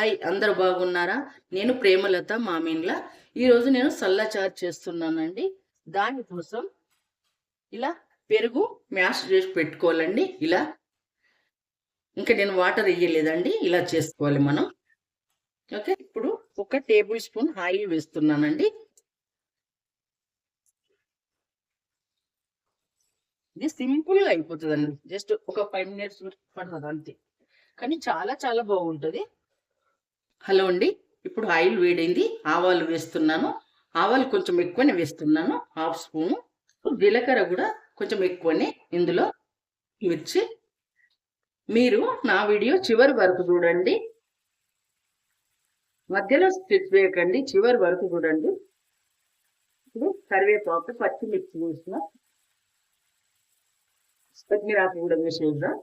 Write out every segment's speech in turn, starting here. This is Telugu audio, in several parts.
హాయ్ అందరు బాగున్నారా? నేను ప్రేమలత మామిన్ల ఈరోజు నేను సల్లా చార్జ్ చేస్తున్నానండి. దానికోసం ఇలా పెరుగు మ్యాష్ చేసి పెట్టుకోవాలండి ఇలా. ఇంకా నేను వాటర్ వేయలేదండి ఇలా చేసుకోవాలి మనం. ఓకే ఇప్పుడు ఒక టేబుల్ స్పూన్ ఆయిల్ వేస్తున్నానండి. ఇది సింపుల్గా అయిపోతుందండి. జస్ట్ ఒక ఫైవ్ మినిట్స్ పడుతుంది అంతే. కానీ చాలా చాలా బాగుంటుంది. హలో అండి. ఇప్పుడు ఆయిల్ వేడైంది. ఆవాలు వేస్తున్నాను. ఆవాలు కొంచెం ఎక్కువనే వేస్తున్నాను. Half spoon. జీలకర్ర కూడా కొంచెం ఎక్కువనే ఇందులో మిర్చి. మీరు నా వీడియో చివరి వరకు చూడండి. మధ్యలో స్టిచ్ వేయకండి చివరి వరకు చూడండి. ఇప్పుడు కరివేపాకు పచ్చిమిర్చి వేసిన కొత్తిమీర ఆకు కూడా వేసేద్దాం.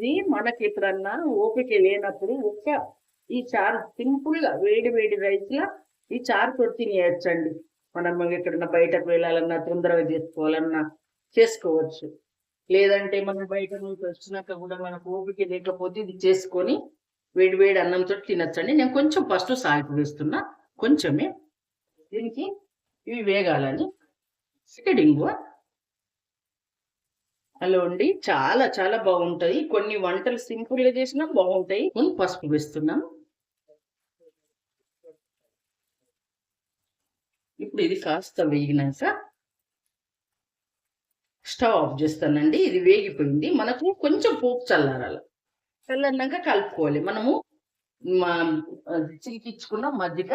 ఇది మనకి ఎప్పుడన్నా ఓపిక లేనప్పుడు ఒక్క ఈ చారు సింపుల్గా వేడి వేడి రైస్ లా ఈ చారు తోటి తినేయచ్చండి. మనం ఎక్కడన్నా బయటకు వెళ్ళాలన్నా తొందరగా చేసుకోవాలన్నా చేసుకోవచ్చు. లేదంటే మనం బయట నుంచి వచ్చినాక కూడా మనకు ఓపిక లేకపోతే ఇది చేసుకొని వేడి వేడి అన్నంతో తినచ్చండి. నేను కొంచెం ఫస్ట్ సాల్ట్ వేస్తున్నా. కొంచెమే దీనికి ఇవి వేగాలని సికడింగు హలో అండి. చాలా చాలా బాగుంటాయి. కొన్ని వంటలు సింపుల్గా చేసినా బాగుంటాయి. నేను పసుపు వేస్తున్నాను. ఇప్పుడు ఇది కాస్త వేగినాక స్టవ్ ఆఫ్ చేస్తానండి. ఇది వేగిపోయింది. మనకు కొంచెం పోపు చల్లారాల. చల్లారినాక కలుపుకోవాలి. మనము మా చిలికిచ్చుకున్న మజ్జిగ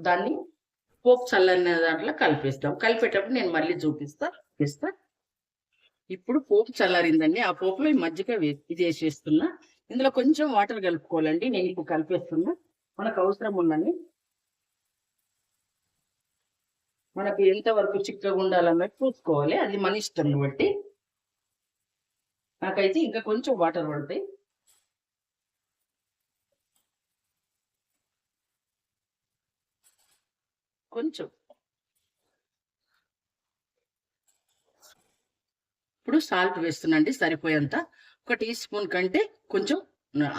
దాన్ని పోపు చల్లని దాంట్లో కలిపేస్తాం. కలిపేటప్పుడు నేను మళ్ళీ చూపిస్తా చూపిస్తా. ఇప్పుడు పోపు చల్లారిందండి. ఆ పోపులో ఈ మజ్జిగ ఇది వేసేస్తున్నా. ఇందులో కొంచెం వాటర్ కలుపుకోవాలండి. నేను ఇప్పుడు కలిపేస్తున్నా. మనకు అవసరం ఉందండి. మనకు ఎంతవరకు చిక్కగా ఉండాలన్నట్టు చూసుకోవాలి. అది మన ఇష్టం బట్టి నాకైతే ఇంకా కొంచెం వాటర్ పడతాయి. కొంచెం. ఇప్పుడు సాల్ట్ వేస్తున్నాండి సరిపోయేంత. ఒక టీ స్పూన్ కంటే కొంచెం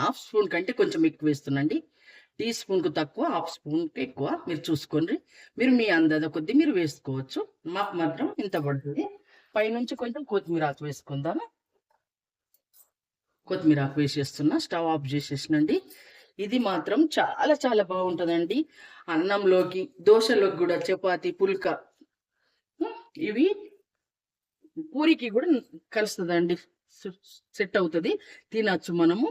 హాఫ్ స్పూన్ కంటే కొంచెం ఎక్కువ వేస్తున్నాండి టీ స్పూన్కు తక్కువ హాఫ్ స్పూన్కి ఎక్కువ మీరు చూసుకోండి. మీరు మీ అందాజ కొద్దీ మీరు వేసుకోవచ్చు. మాకు మాత్రం ఇంత పడుతుంది. పైనుంచి కొంచెం కొత్తిమీర ఆకు వేసుకుందాము కొత్తిమీర ఆకు వేసేస్తున్నా స్టవ్ ఆఫ్ చేసేసినండి. ఇది మాత్రం చాలా చాలా బాగుంటుందండి. అన్నంలోకి దోశలోకి కూడా చపాతి పుల్క ఇవి పూరికి కూడా కలుస్తుందండి. సెట్ అవుతుంది. తినచ్చు మనము.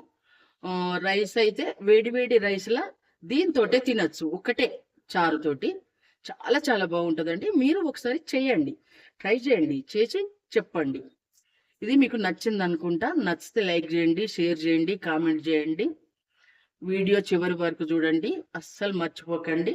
రైస్ అయితే వేడి వేడి రైస్లా దీంతో తినచ్చు. ఒకటే చారుతోటి. చాలా చాలా బాగుంటుందండి. మీరు ఒకసారి చేయండి. ట్రై చేయండి. చేసి చెప్పండి. ఇది మీకు నచ్చింది అనుకుంటా నచ్చితే లైక్ చేయండి షేర్ చేయండి కామెంట్ చేయండి. వీడియో చివరి వరకు చూడండి. అస్సలు మర్చిపోకండి.